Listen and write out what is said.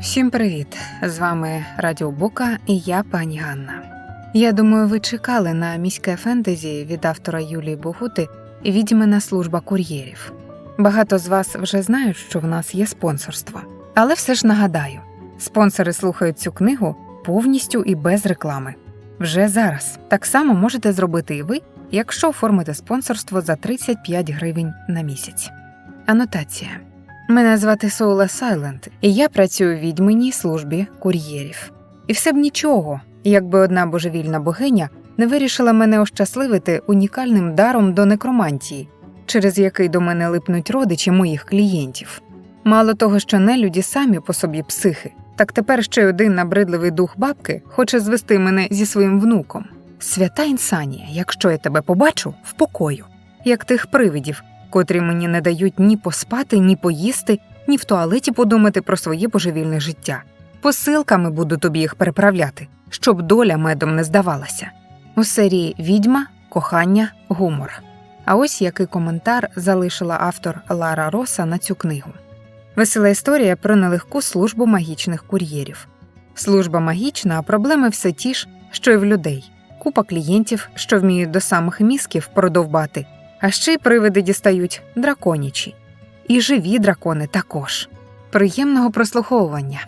Всім привіт! З вами Радіо Бука і я пані Ганна. Я думаю, ви чекали на міське фентезі від автора Юлії Богути Відьмина служба кур'єрів. Багато з вас вже знають, що в нас є спонсорство. Але все ж нагадаю: спонсори слухають цю книгу повністю і без реклами. Вже зараз так само можете зробити і ви, якщо оформите спонсорство за 35 гривень на місяць. Анотація. Мене звати Соула Сайленд, і я працюю в відьминій службі кур'єрів. І все б нічого, якби одна божевільна богиня не вирішила мене ощасливити унікальним даром до некромантії, через який до мене липнуть родичі моїх клієнтів. Мало того, що нелюді самі по собі психи, так тепер ще один набридливий дух бабки хоче звести мене зі своїм внуком. Свята інсанія, якщо я тебе побачу, в покою, як тих привидів, котрі мені не дають ні поспати, ні поїсти, ні в туалеті подумати про своє божевільне життя. Посилками буду тобі їх переправляти, щоб доля медом не здавалася. У серії Відьма, кохання, гумор. А ось який коментар залишила автор Лара Роса на цю книгу. Весела історія про нелегку службу магічних кур'єрів. Служба магічна, а проблеми все ті ж, що й в людей. Купа клієнтів, що вміють до самих мізків продовбати, а ще й привиди дістають драконічі. І живі дракони також. Приємного прослуховування.